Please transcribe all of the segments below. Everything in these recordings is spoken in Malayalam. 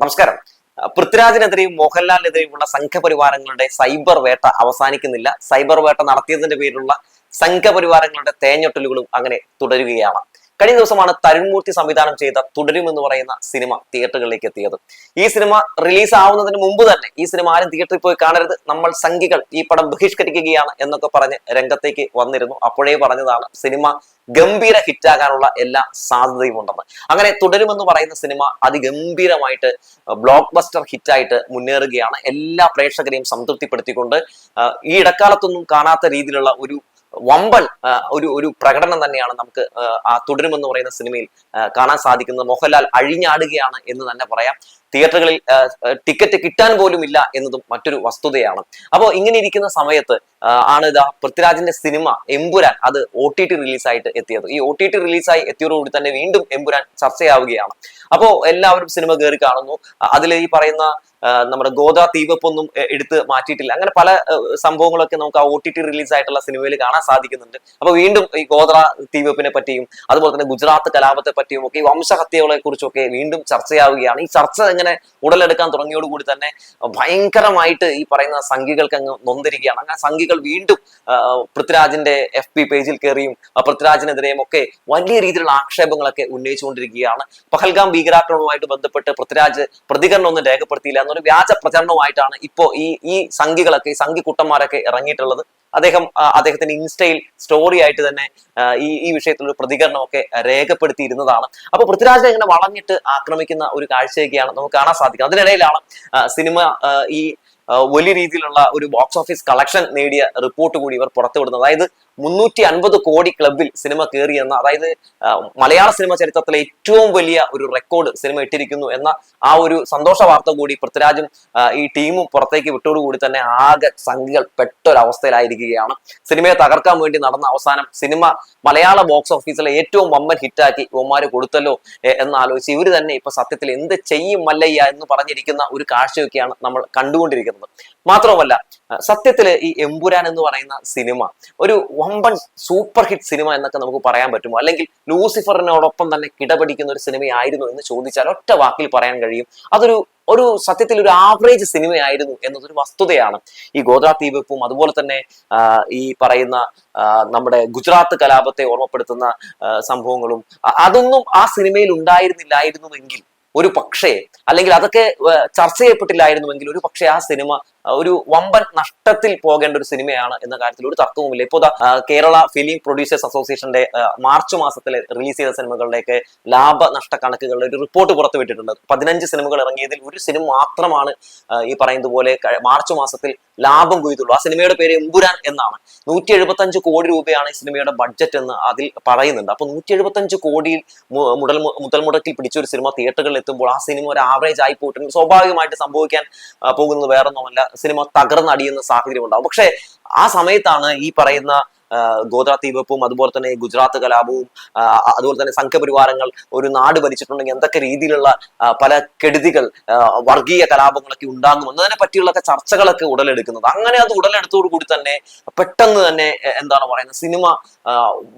നമസ്കാരം. പൃഥ്വിരാജിനെതിരെയും മോഹൻലാലിനെതിരെയുമുള്ള സംഘപരിവാരങ്ങളുടെ സൈബർ വേട്ട അവസാനിക്കുന്നില്ല. സൈബർ വേട്ട നടത്തിയതിന്റെ പേരിലുള്ള സംഘപരിവാരങ്ങളുടെ തേഞ്ഞൊട്ടലുകളും അങ്ങനെ തുടരുകയാണ്. കഴിഞ്ഞ ദിവസമാണ് തരുൺമൂർത്തി സംവിധാനം ചെയ്ത തുടരും എന്ന് പറയുന്ന സിനിമ തിയേറ്ററുകളിലേക്ക് എത്തിയത്. ഈ സിനിമ റിലീസ് ആവുന്നതിന് മുമ്പ് തന്നെ ഈ സിനിമ ആരും തിയേറ്ററിൽ പോയി കാണരുത്. നമ്മൾ സംഘികൾ ഈ പടം ബഹിഷ്കരിക്കുകയാണ് എന്നൊക്കെ പറഞ്ഞ് രംഗത്തേക്ക് വന്നിരുന്നു. അപ്പോഴേ പറഞ്ഞതാണ് സിനിമ ഗംഭീര ഹിറ്റാകാനുള്ള എല്ലാ സാധ്യതയും ഉണ്ടെന്ന്. അങ്ങനെ തുടരുമെന്ന് പറയുന്ന സിനിമ അതിഗംഭീരമായിട്ട് ബ്ലോക്ക് ബസ്റ്റർ ഹിറ്റായിട്ട് മുന്നേറുകയാണ്. എല്ലാ പ്രേക്ഷകരെയും സംതൃപ്തിപ്പെടുത്തിക്കൊണ്ട് ഈ ഇടക്കാലത്തൊന്നും കാണാത്ത രീതിയിലുള്ള ഒരു വമ്പൻ ഒരു ഒരു പ്രകടനം തന്നെയാണ് നമുക്ക് ആ, തുടരുമെന്ന് പറയുന്ന സിനിമയിൽ കാണാൻ സാധിക്കുന്നത്. മോഹൻലാൽ അഴിഞ്ഞാടുകയാണ് എന്ന് തന്നെ പറയാം. തിയേറ്ററുകളിൽ ടിക്കറ്റ് കിട്ടാൻ പോലും ഇല്ല എന്നതും മറ്റൊരു വസ്തുതയാണ്. അപ്പോൾ ഇങ്ങനെ ഇരിക്കുന്ന സമയത്ത് ആണ് ഇതാ പൃഥ്വിരാജിന്റെ സിനിമ എമ്പുരാൻ അത് ഒ ടി ടി റിലീസായിട്ട് എത്തിയത്. ഈ ഒ ടി ടി റിലീസായി എത്തിയതോടുകൂടി തന്നെ വീണ്ടും എമ്പുരാൻ ചർച്ചയാവുകയാണ്. അപ്പോൾ എല്ലാവരും സിനിമ കയറി കാണുന്നു. അതിൽ ഈ പറയുന്ന നമ്മുടെ ഗോദ തീവപ്പൊന്നും എടുത്ത് മാറ്റിയിട്ടില്ല. അങ്ങനെ പല സംഭവങ്ങളൊക്കെ നമുക്ക് ആ ഒ ടി ടി റിലീസ് ആയിട്ടുള്ള സിനിമയിൽ കാണാൻ സാധിക്കുന്നുണ്ട്. അപ്പൊ വീണ്ടും ഈ ഗോദ്ര തീവപ്പിനെ പറ്റിയും അതുപോലെ തന്നെ ഗുജറാത്ത് കലാപത്തെ പറ്റിയും ഒക്കെ ഈ വംശഹത്യകളെ കുറിച്ചൊക്കെ വീണ്ടും ചർച്ചയാവുകയാണ്. ഈ ചർച്ച ഇങ്ങനെ ഉടലെടുക്കാൻ തുടങ്ങിയോടുകൂടി തന്നെ ഭയങ്കരമായിട്ട് ഈ പറയുന്ന സംഘികൾക്ക് അങ്ങ് നൊന്തിരിക്കുകയാണ്. അങ്ങനെ സംഘികൾ വീണ്ടും പൃഥ്വിരാജിന്റെ എഫ് പി പേജിൽ കയറിയും പൃഥ്വിരാജിനെതിരെയും ഒക്കെ വലിയ രീതിയിലുള്ള ആക്ഷേപങ്ങളൊക്കെ ഉന്നയിച്ചുകൊണ്ടിരിക്കുകയാണ്. പഹൽഗാം ഭീകരാക്രമണവുമായിട്ട് ബന്ധപ്പെട്ട് പൃഥ്വിരാജ് പ്രതികരണമൊന്നും രേഖപ്പെടുത്തിയില്ല. എന്നൊരു വ്യാജ പ്രചരണവുമായിട്ടാണ് ഇപ്പോ ഈ ഈ സംഘികളൊക്കെ ഈ സംഘി കുട്ടന്മാരൊക്കെ ഇറങ്ങിയിട്ടുള്ളത്. അദ്ദേഹം അദ്ദേഹത്തിന്റെ ഇൻസ്റ്റയിൽ സ്റ്റോറി ആയിട്ട് തന്നെ ഈ ഈ വിഷയത്തിൽ ഒരു പ്രതികരണമൊക്കെ രേഖപ്പെടുത്തിയിരുന്നതാണ്. അപ്പൊ പൃഥ്വിരാജിനെ ഇങ്ങനെ വളഞ്ഞിട്ട് ആക്രമിക്കുന്ന ഒരു കാഴ്ചയൊക്കെയാണ് നമുക്ക് കാണാൻ സാധിക്കുന്നത്. അതിനിടയിലാണ് സിനിമ ഈ വലിയ രീതിയിലുള്ള ഒരു ബോക്സ് ഓഫീസ് കളക്ഷൻ നേടിയ റിപ്പോർട്ട് കൂടി ഇവർ പുറത്തുവിടുന്നത്. അതായത് മുന്നൂറ്റി അൻപത് കോടി ക്ലബിൽ സിനിമ കയറി എന്ന അതായത് മലയാള സിനിമ ചരിത്രത്തിലെ ഏറ്റവും വലിയ ഒരു റെക്കോർഡ് സിനിമ ഇട്ടിരിക്കുന്നു എന്ന ആ ഒരു സന്തോഷ വാർത്ത കൂടി പൃഥ്വിരാജും ഈ ടീമും പുറത്തേക്ക് വിട്ടോടുകൂടി തന്നെ ആകെ സംഖ്യകൾ പെട്ടൊരവസ്ഥയിലായിരിക്കുകയാണ്. സിനിമയെ തകർക്കാൻ വേണ്ടി നടന്ന അവസാനം സിനിമ മലയാള ബോക്സ് ഓഫീസിലെ ഏറ്റവും വമ്പൻ ഹിറ്റാക്കി ഒമാര് കൊടുത്തല്ലോ എന്നാലോചിച്ച് ഇവർ തന്നെ ഇപ്പൊ സത്യത്തിൽ എന്ത് ചെയ്യും മല്ലയ്യ എന്ന് പറഞ്ഞിരിക്കുന്ന ഒരു കാഴ്ചയൊക്കെയാണ് നമ്മൾ കണ്ടുകൊണ്ടിരിക്കുന്നത്. മാത്രമല്ല സത്യത്തിൽ ഈ എമ്പുരാൻ എന്ന് പറയുന്ന സിനിമ ഒരു വമ്പൻ സൂപ്പർ ഹിറ്റ് സിനിമ എന്നൊക്കെ നമുക്ക് പറയാൻ പറ്റുമോ? അല്ലെങ്കിൽ ലൂസിഫറിനോടൊപ്പം തന്നെ കിടപിടിക്കുന്ന ഒരു സിനിമയായിരുന്നു എന്ന് ചോദിച്ചാൽ ഒറ്റ വാക്കിൽ പറയാൻ കഴിയും. അതൊരു ഒരു സത്യത്തിൽ ഒരു ആവറേജ് സിനിമയായിരുന്നു എന്നതൊരു വസ്തുതയാണ്. ഈ ഗോദ്ര തീവെപ്പും അതുപോലെ തന്നെ ഈ പറയുന്ന നമ്മുടെ ഗുജറാത്ത് കലാപത്തെ ഓർമ്മപ്പെടുത്തുന്ന സംഭവങ്ങളും അതൊന്നും ആ സിനിമയിൽ ഉണ്ടായിരുന്നില്ലായിരുന്നുവെങ്കിൽ ഒരു പക്ഷേ അല്ലെങ്കിൽ അതൊക്കെ ചർച്ച ചെയ്യപ്പെട്ടില്ലായിരുന്നുവെങ്കിൽ ഒരു പക്ഷേ ആ സിനിമ ഒരു വമ്പൻ നഷ്ടത്തിൽ പോകേണ്ട ഒരു സിനിമയാണ് എന്ന കാര്യത്തിൽ ഒരു തർക്കവുമില്ല ഇപ്പോൾ കേരള ഫിലിം പ്രൊഡ്യൂസേഴ്സ് അസോസിയേഷന്റെ മാർച്ച് മാസത്തിൽ റിലീസ് ചെയ്ത സിനിമകളുടെയൊക്കെ ലാഭ നഷ്ട കണക്കുകളുടെ ഒരു റിപ്പോർട്ട് പുറത്തുവിട്ടിട്ടുണ്ട്. പതിനഞ്ച് സിനിമകൾ ഇറങ്ങിയതിൽ ഒരു സിനിമ മാത്രമാണ് ഈ പറയുന്നത് പോലെ മാർച്ച് മാസത്തിൽ ലാഭം കൊയ്തുള്ളൂ. ആ സിനിമയുടെ പേര് എമ്പുരാൻ എന്നാണ്. നൂറ്റി എഴുപത്തഞ്ച് കോടി രൂപയാണ് ഈ സിനിമയുടെ ബഡ്ജറ്റ് എന്ന് അതിൽ പറയുന്നുണ്ട്. അപ്പൊ നൂറ്റി എഴുപത്തഞ്ച് കോടിയിൽ മുതൽ മുതൽ മുടക്കിൽ പിടിച്ച ഒരു സിനിമ തിയേറ്ററുകളിൽ എത്തുമ്പോൾ ആ സിനിമ ഒരു ആവറേജ് ആയി പോയിട്ടുണ്ട്. സ്വാഭാവികമായിട്ട് സംഭവിക്കാൻ പോകുന്നത് വേറൊന്നുമല്ല. സിനിമ തകർന്നടിയുന്ന സാഹചര്യം ഉണ്ടാവും പക്ഷേ ആ സമയത്താണ് ഈ പറയുന്ന ആ, തീവപ്പും അതുപോലെ തന്നെ ഗുജറാത്ത് കലാപവും അതുപോലെ തന്നെ സംഘപരിവാരങ്ങൾ ഒരു നാട് ഭരിച്ചിട്ടുണ്ടെങ്കിൽ എന്തൊക്കെ രീതിയിലുള്ള പല കെടുതികൾ വർഗീയ കലാപങ്ങളൊക്കെ ഉണ്ടാകും എന്നതിനെ പറ്റിയുള്ള ചർച്ചകളൊക്കെ ഉടലെടുക്കുന്നത്. അങ്ങനെ അത് ഉടലെടുത്തോടുകൂടി തന്നെ പെട്ടെന്ന് തന്നെ എന്താണ് പറയുന്നത് സിനിമ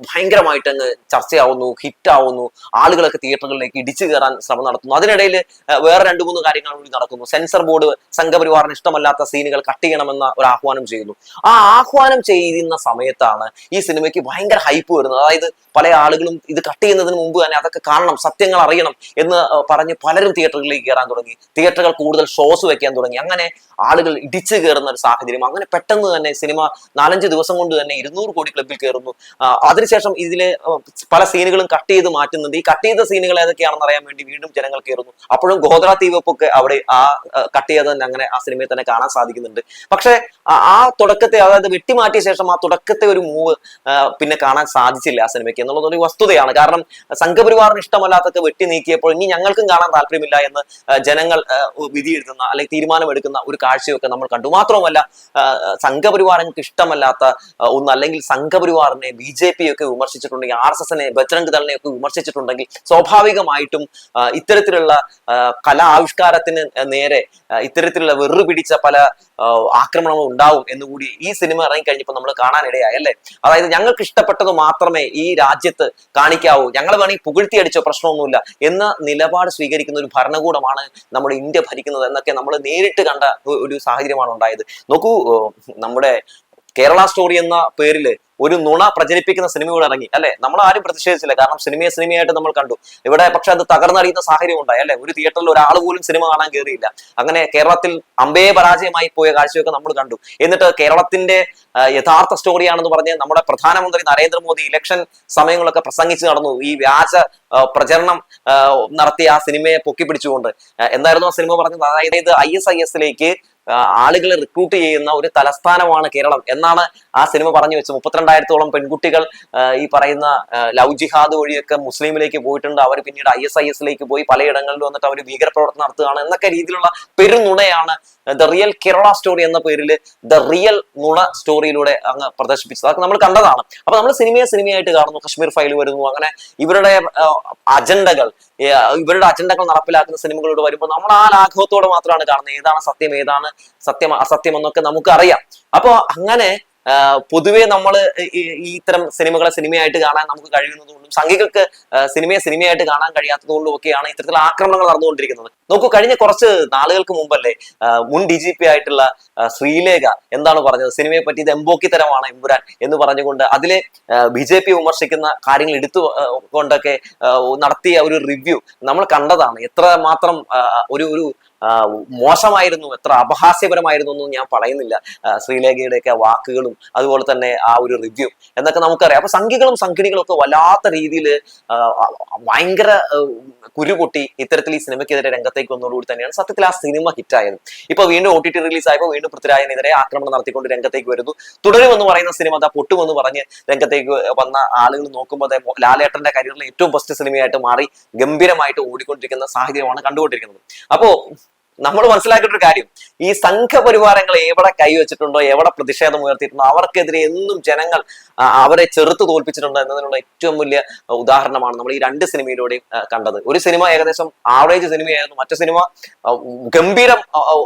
ഭയങ്കരമായിട്ട് അങ്ങ് ചർച്ചയാവുന്നു ഹിറ്റാവുന്നു ആളുകളൊക്കെ തിയേറ്ററുകളിലേക്ക് ഇടിച്ചു കയറാൻ ശ്രമം നടത്തുന്നു. അതിനിടയിൽ വേറെ രണ്ടു മൂന്ന് കാര്യങ്ങൾ കൂടി നടക്കുന്നു. സെൻസർ ബോർഡ് സംഘപരിവാറിന് ഇഷ്ടമല്ലാത്ത സീനുകൾ കട്ട് ചെയ്യണമെന്ന ഒരു ആഹ്വാനം ചെയ്യുന്നു. ആ ആഹ്വാനം ചെയ്യുന്ന സമയത്താണ് ഈ സിനിമയ്ക്ക് ഭയങ്കര ഹൈപ്പ് വരുന്നത്. അതായത് പല ആളുകളും ഇത് കട്ട് ചെയ്യുന്നതിന് മുമ്പ് തന്നെ അതൊക്കെ കാണണം സത്യങ്ങൾ അറിയണം എന്ന് പറഞ്ഞ് പലരും തിയേറ്ററുകളിലേക്ക് കയറാൻ തുടങ്ങി. തിയേറ്ററുകൾ കൂടുതൽ ഷോസ് വെക്കാൻ തുടങ്ങി. അങ്ങനെ ആളുകൾ ഇടിച്ചു കയറുന്ന ഒരു സാഹചര്യം. അങ്ങനെ പെട്ടെന്ന് തന്നെ സിനിമ നാലഞ്ച് ദിവസം കൊണ്ട് തന്നെ ഇരുന്നൂറ് കോടി ക്ലബിൽ കയറുന്നു അതിനുശേഷം ഇതിലെ പല സീനുകളും കട്ട് ചെയ്ത് മാറ്റുന്നുണ്ട്. ഈ കട്ട് ചെയ്ത സീനുകൾ ഏതൊക്കെയാണെന്ന് അറിയാൻ വേണ്ടി വീണ്ടും ജനങ്ങൾ കയറുന്നു അപ്പോഴും ഗോദ്ര തീവപ്പൊക്കെ അവിടെ ആ കട്ട് ചെയ്ത് തന്നെ അങ്ങനെ ആ സിനിമയെ തന്നെ കാണാൻ സാധിക്കുന്നുണ്ട്. പക്ഷേ ആ തുടക്കത്തെ അതായത് വെട്ടിമാറ്റിയ ശേഷം ആ തുടക്കത്തെ ഒരു മൂവ് പിന്നെ കാണാൻ സാധിച്ചില്ല ആ സിനിമയ്ക്ക് എന്നുള്ളത് ഒരു വസ്തുതയാണ്. കാരണം സംഘപരിവാറിന് ഇഷ്ടമല്ലാത്തൊക്കെ വെട്ടി നീക്കിയപ്പോൾ ഇനി ഞങ്ങൾക്കും കാണാൻ താല്പര്യമില്ല എന്ന് ജനങ്ങൾ വിധിയെഴുതുന്ന അല്ലെങ്കിൽ തീരുമാനമെടുക്കുന്ന ഒരു കാഴ്ചയൊക്കെ നമ്മൾ കണ്ടു. മാത്രവുമല്ല സംഘപരിവാറിനക്ക് ഇഷ്ടമല്ലാത്ത ഒന്ന് അല്ലെങ്കിൽ സംഘപരിവാറിനെ ബി ജെ പി ഒക്കെ വിമർശിച്ചിട്ടുണ്ടെങ്കിൽ ആർ എസ് എസിനെ ബജ്രംഗ് ദളിനെ ഒക്കെ വിമർശിച്ചിട്ടുണ്ടെങ്കിൽ സ്വാഭാവികമായിട്ടും ഇത്തരത്തിലുള്ള കലാ ആവിഷ്കാരത്തിന് നേരെ ഇത്തരത്തിലുള്ള വെറുപിടിച്ച പല ആക്രമണങ്ങളും ഉണ്ടാവും എന്നുകൂടി ഈ സിനിമ ഇറങ്ങിക്കഴിഞ്ഞപ്പോൾ നമ്മൾ കാണാനിടയായി അല്ലേ? അതായത് ഞങ്ങൾക്ക് ഇഷ്ടപ്പെട്ടത് മാത്രമേ ഈ രാജ്യത്ത് കാണിക്കാവൂ. ഞങ്ങൾ വേണമെങ്കിൽ പുകഴ്ത്തിയടിച്ചോ പ്രശ്നമൊന്നുമില്ല എന്ന നിലപാട് സ്വീകരിക്കുന്ന ഒരു ഭരണകൂടമാണ് നമ്മുടെ ഇന്ത്യ ഭരിക്കുന്നത് എന്നൊക്കെ നമ്മൾ നേരിട്ട് കണ്ട ഒരു സാഹചര്യമാണ് ഉണ്ടായത്. നോക്കൂ നമ്മുടെ കേരള സ്റ്റോറി എന്ന പേരിൽ ഒരു നുണ പ്രചരിപ്പിക്കുന്ന സിനിമയോട് ഇറങ്ങി അല്ലെ? നമ്മൾ ആരും പ്രതിഷേധിച്ചില്ല. കാരണം സിനിമയെ സിനിമയായിട്ട് നമ്മൾ കണ്ടു. ഇവിടെ പക്ഷെ അത് തകർന്നറിയുന്ന സാഹചര്യം ഉണ്ടായി അല്ലെ? ഒരു തിയേറ്ററിൽ ഒരാൾ പോലും സിനിമ കാണാൻ കയറിയില്ല അങ്ങനെ കേരളത്തിൽ അമ്പേ പരാജയമായി പോയ കാഴ്ചയൊക്കെ നമ്മൾ കണ്ടു. എന്നിട്ട് കേരളത്തിന്റെ യഥാർത്ഥ സ്റ്റോറിയാണെന്ന് പറഞ്ഞ് നമ്മുടെ പ്രധാനമന്ത്രി നരേന്ദ്രമോദി ഇലക്ഷൻ സമയങ്ങളൊക്കെ പ്രസംഗിച്ച് നടന്നു. ഈ വ്യാജ പ്രചരണം നടത്തിയ ആ സിനിമയെ പൊക്കിപ്പിടിച്ചുകൊണ്ട്. പിടിച്ചുകൊണ്ട് എന്തായിരുന്നു ആ സിനിമ പറഞ്ഞത്? അതായത് ഐ എസ് ഐ എസിലേക്ക് ആളുകളെ റിക്രൂട്ട് ചെയ്യുന്ന ഒരു തലസ്ഥാനമാണ് കേരളം. എന്നാണ് ആ സിനിമ പറഞ്ഞു വെച്ചു. മുപ്പത്തിരണ്ടായിരത്തോളം പെൺകുട്ടികൾ ഈ പറയുന്ന ലവ് ജിഹാദ് വഴിയൊക്കെ മുസ്ലിമിലേക്ക് പോയിട്ടുണ്ട്. അവർ പിന്നീട് ഐ എസ് ഐ എസിലേക്ക് പോയി പലയിടങ്ങളിലും വന്നിട്ട് അവർ ഭീകരപ്രവർത്തനം നടത്തുകയാണ്. എന്നൊക്കെ രീതിയിലുള്ള പെരുനുണയാണ് ദ റിയൽ കേരള സ്റ്റോറി എന്ന പേരിൽ ദ റിയൽ നുണ സ്റ്റോറിയിലൂടെ അങ്ങ് പ്രദർശിപ്പിച്ചത്. അതൊക്കെ നമ്മൾ കണ്ടതാണ്. അപ്പൊ നമ്മൾ സിനിമയെ സിനിമയായിട്ട് കാണുന്നു. കശ്മീർ ഫയൽ വരുന്നു. അങ്ങനെ ഇവരുടെ അജണ്ടകൾ ഇവരുടെ അജണ്ടകൾ നടപ്പിലാക്കുന്ന സിനിമകളോട് വരുമ്പോൾ നമ്മൾ ആ ലാഘവത്തോടെ മാത്രമാണ് കാണുന്നത്. ഏതാണ് സത്യം ഏതാണ് സത്യം അസത്യം എന്നൊക്കെ നമുക്ക് അറിയാം അപ്പോ അങ്ങനെ പൊതുവെ നമ്മൾ ഈ ഇത്തരം സിനിമകളെ സിനിമയായിട്ട് കാണാൻ നമുക്ക് കഴിയുന്നതുകൊണ്ടും സംഘികൾക്ക് സിനിമയെ സിനിമയായിട്ട് കാണാൻ കഴിയാത്തതുകൊണ്ടും ഒക്കെയാണ് ഇത്തരത്തിലുള്ള ആക്രമണങ്ങൾ നടന്നുകൊണ്ടിരിക്കുന്നത്. നോക്കൂ കഴിഞ്ഞ കുറച്ച് നാളുകൾക്ക് മുമ്പല്ലേ മുൻ ഡി ജി പി ആയിട്ടുള്ള ശ്രീലേഖ എന്താണ് പറഞ്ഞത്? സിനിമയെ പറ്റി ഇത് എംബോക്കിത്തരമാണ് എമ്പുരാൻ എന്ന് പറഞ്ഞുകൊണ്ട് അതിലെ ബി ജെ പി വിമർശിക്കുന്ന കാര്യങ്ങൾ എടുത്തു കൊണ്ടൊക്കെ നടത്തിയ ഒരു റിവ്യൂ നമ്മൾ കണ്ടതാണ്. എത്ര മാത്രം ഒരു ഒരു മോശമായിരുന്നു എത്ര അപഹാസ്യപരമായിരുന്നു എന്നും ഞാൻ പറയുന്നില്ല. ശ്രീലേഖയുടെയൊക്കെ വാക്കുകളും അതുപോലെ തന്നെ ആ ഒരു റിവ്യൂ എന്നൊക്കെ നമുക്കറിയാം. അപ്പൊ സംഘികളും സംഘിണികളും ഒക്കെ വല്ലാത്ത രീതിയിൽ ഭയങ്കര കുരുപൊട്ടി ഇത്തരത്തിൽ ഈ സിനിമയ്ക്കെതിരെ രംഗത്തേക്ക് വന്നതോടുകൂടി തന്നെയാണ് സത്യത്തിൽ ആ സിനിമ ഹിറ്റായത്. ഇപ്പൊ വീണ്ടും ഒ ടി ടി റിലീസ് ആയപ്പോൾ വീണ്ടും പൃഥ്വിരാജിനെതിരെ ആക്രമണം നടത്തിക്കൊണ്ട് രംഗത്തേക്ക് വരുന്നു. തുടരുമെന്ന് പറയുന്ന സിനിമ അതാ പൊട്ടുമെന്ന് പറഞ്ഞ് രംഗത്തേക്ക് വന്ന ആളുകൾ നോക്കുമ്പോൾ ലാലേട്ടന്റെ കരിയറിലെ ഏറ്റവും ബെസ്റ്റ് സിനിമയായിട്ട് മാറി ഗംഭീരമായിട്ട് ഓടിക്കൊണ്ടിരിക്കുന്ന സാഹചര്യമാണ് കണ്ടുകൊണ്ടിരിക്കുന്നത്. അപ്പോ നമ്മൾ മനസ്സിലാക്കേണ്ട ഒരു കാര്യം. ഈ സംഘപരിവാരങ്ങൾ എവിടെ കൈവച്ചിട്ടുണ്ടോ എവിടെ പ്രതിഷേധം ഉയർത്തിയിട്ടുണ്ടോ അവർക്കെതിരെ എന്നും ജനങ്ങൾ അവരെ ചെറുത്ത് തോൽപ്പിച്ചിട്ടുണ്ടോ എന്നതിനുള്ള ഏറ്റവും വലിയ ഉദാഹരണമാണ് നമ്മൾ ഈ രണ്ട് സിനിമയിലൂടെയും കണ്ടത്. ഒരു സിനിമ ഏകദേശം ആവറേജ് സിനിമയായിരുന്നു. മറ്റു സിനിമ ഗംഭീരം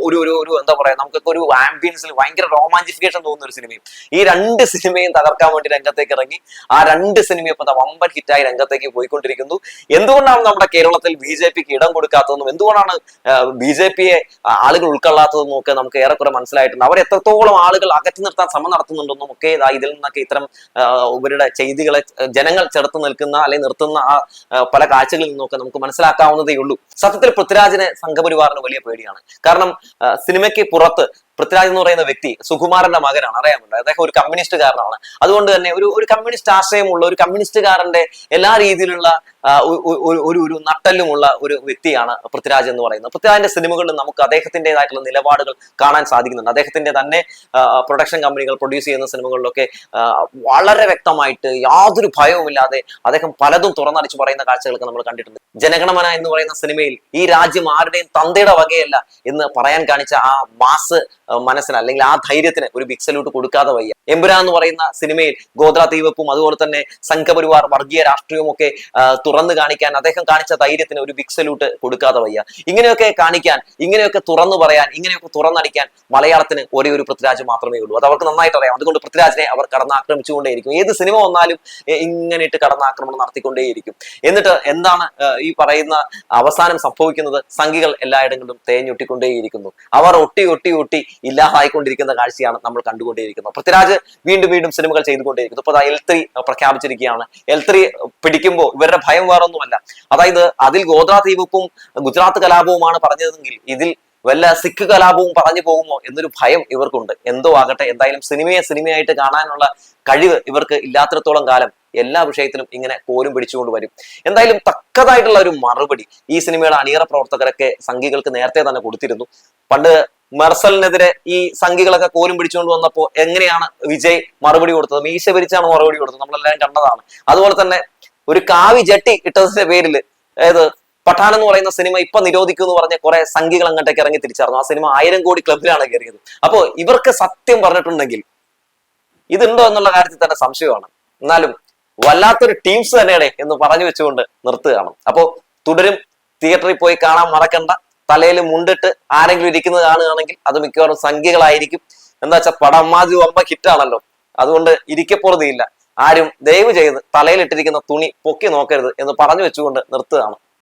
ഒരു ഒരു ഒരു എന്താ പറയാ നമുക്കൊക്കെ ഒരു ആംബിയൻസിൽ ഭയങ്കര റോമാഞ്ചിഫിക്കേഷൻ തോന്നുന്ന ഒരു സിനിമയും. ഈ രണ്ട് സിനിമയും തകർക്കാൻ വേണ്ടി രംഗത്തേക്ക് ഇറങ്ങി. ആ രണ്ട് സിനിമയും ഇപ്പം വമ്പൻ ഹിറ്റായി രംഗത്തേക്ക് പോയിക്കൊണ്ടിരിക്കുന്നു. എന്തുകൊണ്ടാണ് നമ്മുടെ കേരളത്തിൽ ബി ജെ പിക്ക് ഇടം കൊടുക്കാത്തതെന്നും എന്തുകൊണ്ടാണ് ബി ജെ പിയെ ആളുകൾ ഉൾക്കൊള്ളാത്തതെന്നും ഒക്കെ നമുക്ക് ഏറെക്കുറെ മനസ്സിലായിട്ടുണ്ട്. അവർ എത്രത്തോളം ആളുകൾ അകറ്റി നിർത്താൻ ശ്രമം നടത്തുന്നുണ്ടെന്നും ഒക്കെ ഇതാ ഇതിൽ നിന്നൊക്കെ ഇത്തരം ഇവരുടെ ചെയ്തികളെ ജനങ്ങൾ ചെറുത്ത് നിൽക്കുന്ന അല്ലെങ്കിൽ നിർത്തുന്ന ആ, പല കാഴ്ചകളിൽ നിന്നൊക്കെ നമുക്ക് മനസ്സിലാക്കാവുന്നതേ ഉള്ളൂ സത്യത്തിൽ പൃഥ്വിരാജിനെ സംഘപരിവാറിന് വലിയ പേടിയാണ്. കാരണം സിനിമയ്ക്ക് പുറത്ത് പൃഥ്വിരാജ് എന്ന് പറയുന്ന വ്യക്തി സുകുമാരന്റെ മകനാണ്. അറിയാമല്ലോ? അദ്ദേഹം ഒരു കമ്മ്യൂണിസ്റ്റുകാരനാണ്. അതുകൊണ്ട് തന്നെ ഒരു ഒരു കമ്മ്യൂണിസ്റ്റ് ആശയമുള്ള ഒരു കമ്മ്യൂണിസ്റ്റുകാരന്റെ എല്ലാ രീതിയിലുള്ള ഒരു ഒരു നട്ടലുമുള്ള ഒരു വ്യക്തിയാണ് പൃഥ്വിരാജ് എന്ന് പറയുന്നത്. പൃഥ്വിരാജിന്റെ സിനിമകളിൽ നമുക്ക് അദ്ദേഹത്തിന്റെതായിട്ടുള്ള നിലപാടുകൾ കാണാൻ സാധിക്കുന്നുണ്ട്. അദ്ദേഹത്തിന്റെ തന്നെ പ്രൊഡക്ഷൻ കമ്പനികൾ പ്രൊഡ്യൂസ് ചെയ്യുന്ന സിനിമകളിലൊക്കെ വളരെ വ്യക്തമായിട്ട് യാതൊരു ഭയവുമില്ലാതെ അദ്ദേഹം പലതും തുറന്നടിച്ച് പറയുന്ന കാഴ്ചകളൊക്കെ നമ്മൾ കണ്ടിട്ടുണ്ട്. ജനഗണമന എന്ന് പറയുന്ന സിനിമയിൽ ഈ രാജ്യം ആരുടെയും തന്തയുടെ വകയല്ല എന്ന് പറയാൻ കാണിച്ച ആ മാസ് മനസ്സിന് അല്ലെങ്കിൽ ആ ധൈര്യത്തിന് ഒരു ബിഗ് സല്യൂട്ട് കൊടുക്കാതെ വയ്യ. എമ്പുരാൻ എന്ന് പറയുന്ന സിനിമയിൽ ഗോത്ര തീവപ്പും അതുപോലെ തന്നെ സംഘപരിവാർ വർഗീയ രാഷ്ട്രീയവും ഒക്കെ തുറന്നു കാണിക്കാൻ അദ്ദേഹം കാണിച്ച ധൈര്യത്തിന് ഒരു ബിഗ് സല്യൂട്ട് കൊടുക്കാതെ വയ്യ. ഇങ്ങനെയൊക്കെ കാണിക്കാൻ ഇങ്ങനെയൊക്കെ തുറന്നു പറയാൻ ഇങ്ങനെയൊക്കെ തുറന്നടിക്കാൻ മലയാളത്തിന് ഒരേ ഒരു പൃഥ്വിരാജ് മാത്രമേ ഉള്ളൂ. അത് അവർക്ക് നന്നായിട്ട് അറിയാം. അതുകൊണ്ട് പൃഥ്വിരാജിനെ അവർ കടന്നാക്രമിച്ചുകൊണ്ടേയിരിക്കും ഏത് സിനിമ വന്നാലും ഇങ്ങനെ ഇട്ട് കടന്നാക്രമണം നടത്തിക്കൊണ്ടേയിരിക്കും. എന്നിട്ട് എന്താണ് ഈ പറയുന്ന അവസാനം സംഭവിക്കുന്നത്? സംഘികൾ എല്ലായിടങ്ങളിലും തേഞ്ഞൊട്ടിക്കൊണ്ടേയിരിക്കുന്നു. അവർ ഒട്ടി ഒട്ടി ഒട്ടി ഇല്ലാതായിക്കൊണ്ടിരിക്കുന്ന കാഴ്ചയാണ് നമ്മൾ കണ്ടുകൊണ്ടിരിക്കുന്നത് പൃഥ്വിരാജ് വീണ്ടും വീണ്ടും സിനിമകൾ ചെയ്തുകൊണ്ടേയിരിക്കുന്നു. ഇപ്പൊ എൽ ത്രീ പ്രഖ്യാപിച്ചിരിക്കുകയാണ്. എൽ ത്രീ പിടിക്കുമ്പോൾ ഇവരുടെ ഭയം വേറൊന്നുമല്ല. അതായത് അതിൽ ഗോത്ര ദ്വീപും ഗുജറാത്ത് കലാപവുമാണ് പറഞ്ഞതെങ്കിൽ ഇതിൽ വല്ല സിഖ് കലാപവും പറഞ്ഞു പോകുമോ എന്നൊരു ഭയം ഇവർക്കുണ്ട്. എന്തോ ആകട്ടെ എന്തായാലും സിനിമയെ സിനിമയായിട്ട് കാണാനുള്ള കഴിവ് ഇവർക്ക് ഇല്ലാത്തിടത്തോളം കാലം എല്ലാ വിഷയത്തിലും ഇങ്ങനെ കോലും പിടിച്ചുകൊണ്ട് വരും. എന്തായാലും തക്കതായിട്ടുള്ള ഒരു മറുപടി ഈ സിനിമയുടെ അണിയറ പ്രവർത്തകരൊക്കെ സംഘികൾക്ക് നേരത്തെ തന്നെ കൊടുത്തിരുന്നു. പണ്ട് മെർസലിനെതിരെ ഈ സംഘികളൊക്കെ കോലും പിടിച്ചുകൊണ്ട് വന്നപ്പോൾ എങ്ങനെയാണ് വിജയ് മറുപടി കൊടുത്തത്? മീശ പിരിച്ചാണ് മറുപടി കൊടുത്തത്. നമ്മളെല്ലാം കണ്ടതാണ്. അതുപോലെ തന്നെ ഒരു കാവി ജട്ടി ഇട്ടതിന്റെ പേരിൽ അതായത് പഠാൻ എന്ന് പറയുന്ന സിനിമ ഇപ്പൊ നിരോധിക്കും എന്ന് പറഞ്ഞ കുറെ സംഘികൾ അങ്ങോട്ടേക്ക് ഇറങ്ങി തിരിച്ചായിരുന്നു. ആ സിനിമ ആയിരം കോടി ക്ലബിലാണ് കയറിയത്. അപ്പോ ഇവർക്ക് സത്യം പറഞ്ഞിട്ടുണ്ടെങ്കിൽ ഇതുണ്ടോ എന്നുള്ള കാര്യത്തിൽ തന്നെ സംശയമാണ്. എന്നാലും വല്ലാത്തൊരു ടീംസ് തന്നെയാണ് എന്ന് പറഞ്ഞു വെച്ചുകൊണ്ട് നിർത്തുകയാണ്. അപ്പോ തുടരും. തിയേറ്ററിൽ പോയി കാണാൻ മറക്കണ്ട. തലയിൽ മുണ്ടിട്ട് ആരെങ്കിലും ഇരിക്കുന്നത് കാണുകയാണെങ്കിൽ അത് മിക്കവാറും സംഖ്യകളായിരിക്കും. എന്താ വെച്ചാൽ പടം മാതി വമ്പ ഹിറ്റാണല്ലോ അതുകൊണ്ട് ഇരിക്കപ്പുറതിയില്ല ആരും ദയവ് ചെയ്ത് തലയിലിട്ടിരിക്കുന്ന തുണി പൊക്കി നോക്കരുത് എന്ന് പറഞ്ഞു വെച്ചുകൊണ്ട് നിർത്തുകയാണ്.